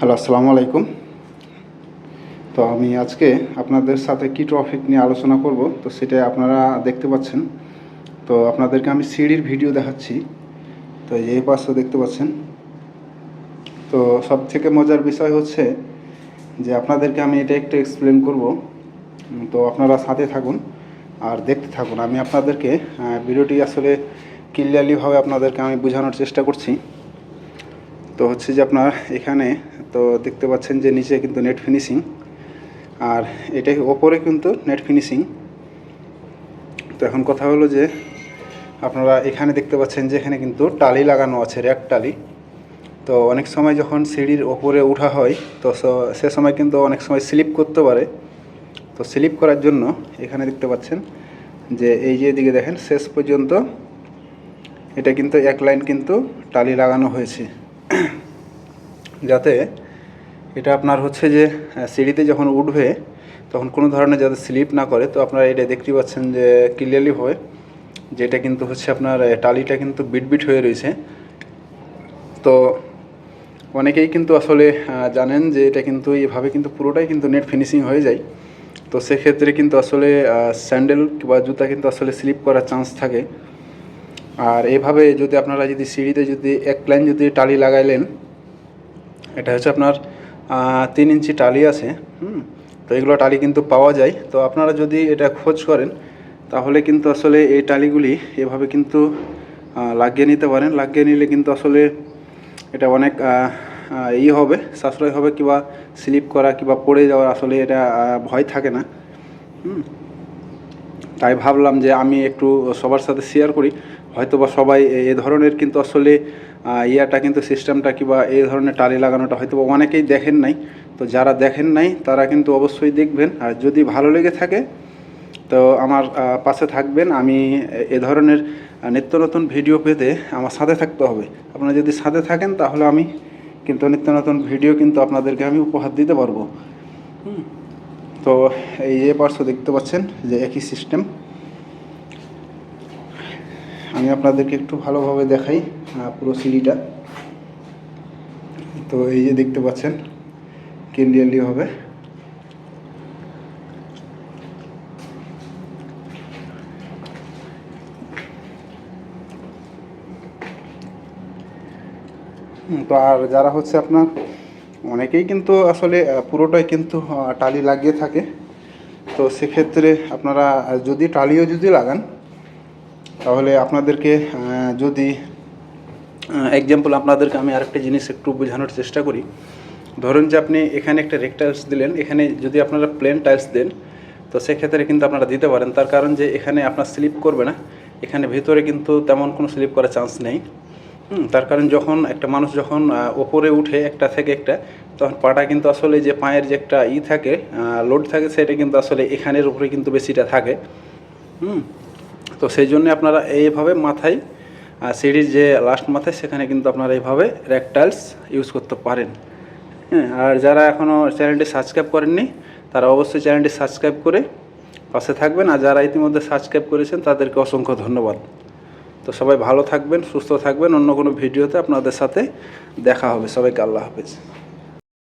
Hello আসসালামু আলাইকুম তো আমি আজকে আপনাদের সাথে কি টপিক নিয়ে আলোচনা করব? তো সেটা আপনারা দেখতে পাচ্ছেন। তো আপনাদেরকে আমি সিঁড়ির ভিডিও দেখাচ্ছি। তো এই পাশে দেখতে পাচ্ছেন। তো সব থেকে মজার বিষয় হচ্ছে যে আপনাদেরকে আমি এটা একটু এক্সপ্লেন করব। তো আপনারা সাথে থাকুন আর দেখতে থাকুন। আমি আপনাদেরকে ভিডিওটি আসলে ক্লিয়ারলিভাবে আপনাদেরকে আমি বোঝানোর চেষ্টা করছি। তো হচ্ছে যে আপনার এখানে তো দেখতে পাচ্ছেন যে নিচে কিন্তু নেট ফিনিশিং আর এটা ওপরে কিন্তু নেট ফিনিশিং তো এখন কথা হলো যে আপনারা এখানে দেখতে পাচ্ছেন যে এখানে কিন্তু টালি লাগানো আছে র্যাক টালি। তো অনেক সময় যখন সিঁড়ির ওপরে ওঠা হয়, তো সে সময় কিন্তু অনেক সময় স্লিপ করতে পারে। তো স্লিপ করার জন্য এখানে দেখতে পাচ্ছেন যে এই যে দিকে দেখেন, শেষ পর্যন্ত এটা কিন্তু এক লাইন কিন্তু টালি লাগানো হয়েছে। যাতে এটা আপনার হচ্ছে যে সিঁড়িতে যখন উঠবে, তখন কোনো ধরনের যাতে স্লিপ না করে, তো আপনারা এটা দেখতে পাচ্ছেন যে ক্লিয়ারলি হয়। যে এটা কিন্তু হচ্ছে আপনার টালিটা কিন্তু বিটবিট হয়ে রয়েছে। তো অনেকেই কিন্তু আসলে জানেন যে এটা কিন্তু এভাবে কিন্তু পুরোটাই কিন্তু নেট ফিনিশিং হয়ে যায়। তো সেক্ষেত্রে কিন্তু আসলে স্যান্ডেল বা জুতা কিন্তু আসলে স্লিপ করার চান্স থাকে। আর এভাবে যদি আপনারা যদি সিঁড়িতে যদি এক লাইন যদি টালি লাগাইলেন, এটা হচ্ছে আপনার তিন ইঞ্চি টালি আছে তো এগুলো টালি কিন্তু পাওয়া যায়। তো আপনারা যদি এটা খোঁজ করেন, তাহলে কিন্তু আসলে এই টালিগুলি এভাবে কিন্তু লাগিয়ে নিতে পারেন। লাগিয়ে নিলে কিন্তু আসলে এটা অনেক ই হবে, সাশ্রয় হবে, কিংবা স্লিপ করা কিংবা পড়ে যাওয়ার আসলে এটা ভয় থাকে না তাই ভাবলাম যে আমি একটু সবার সাথে শেয়ার করি। হয়তো বা সবাই এ- ধরনের কিন্তু আসলে ইয়াটা কিন্তু সিস্টেমটা কিংবা এই ধরনের টালি লাগানোটা হয়তো অনেকেই দেখেন নাই। তো যারা দেখেন নাই, তারা কিন্তু অবশ্যই দেখবেন। আর যদি ভালো লেগে থাকে, তো আমার পাশে থাকবেন। আমি এ- ধরনের নিত্য নতুন ভিডিও পেতে আমার সাথে থাকতে হবে। আপনারা যদি সাথে থাকেন, তাহলে আমি কিন্তু নিত্য নতুন ভিডিও কিন্তু আপনাদেরকে আমি উপহার দিতে পারব। তো এই যে পার্শ্ব দেখতে পাচ্ছেন যে একই সিস্টেম। আমি আপনাদেরকে একটু ভালোভাবে দেখাই পুরো সিঁড়িটা। তো এই যে দেখতে পাচ্ছেন ক্লিয়ারলি হবে। তো আর যারা হচ্ছে আপনার, অনেকেই কিন্তু আসলে পুরোটাই কিন্তু টালি লাগিয়ে থাকে। তো সেক্ষেত্রে আপনারা, যদি টালিও যদি লাগান তাহলে আপনাদেরকে যদি এক্সাম্পল আপনাদেরকে আমি আরেকটা জিনিস একটু বোঝানোর চেষ্টা করি। ধরুন যে আপনি এখানে একটা রেক টাইলস দিলেন, এখানে যদি আপনারা প্লেন টাইলস দেন, তো সেক্ষেত্রে কিন্তু আপনারা দিতে পারেন। তার কারণ যে এখানে আপনার স্লিপ করবে না, এখানে ভিতরে কিন্তু তেমন কোনো স্লিপ করার চান্স নেই। তার কারণ যখন একটা মানুষ যখন ওপরে উঠে একটা থেকে একটা, তখন পাটা কিন্তু আসলে যে পায়ের যে একটা ই থাকে লোড থাকে, সেটা কিন্তু আসলে এখানের উপরে কিন্তু বেশিটা থাকে। হুম তো সেই জন্য আপনারা এইভাবে মাথায় আহ, সিঁড়ির যে লাস্ট মাথায় সেখানে কিন্তু আপনারা এইভাবে রেকটাইলস ইউজ করতে পারেন। হ্যাঁ আর যারা এখনও চ্যানেলটি সাবস্ক্রাইব করেননি তারা অবশ্যই চ্যানেলটি সাবস্ক্রাইব করে পাশে থাকবেন। আর যারা ইতিমধ্যে সাবস্ক্রাইব করেছেন তাদেরকে অসংখ্য ধন্যবাদ। তো সবাই ভালো থাকবেন সুস্থ থাকবেন। অন্য কোনো ভিডিওতে আপনাদের সাথে দেখা হবে। সবাইকে আল্লাহ হাফেজ।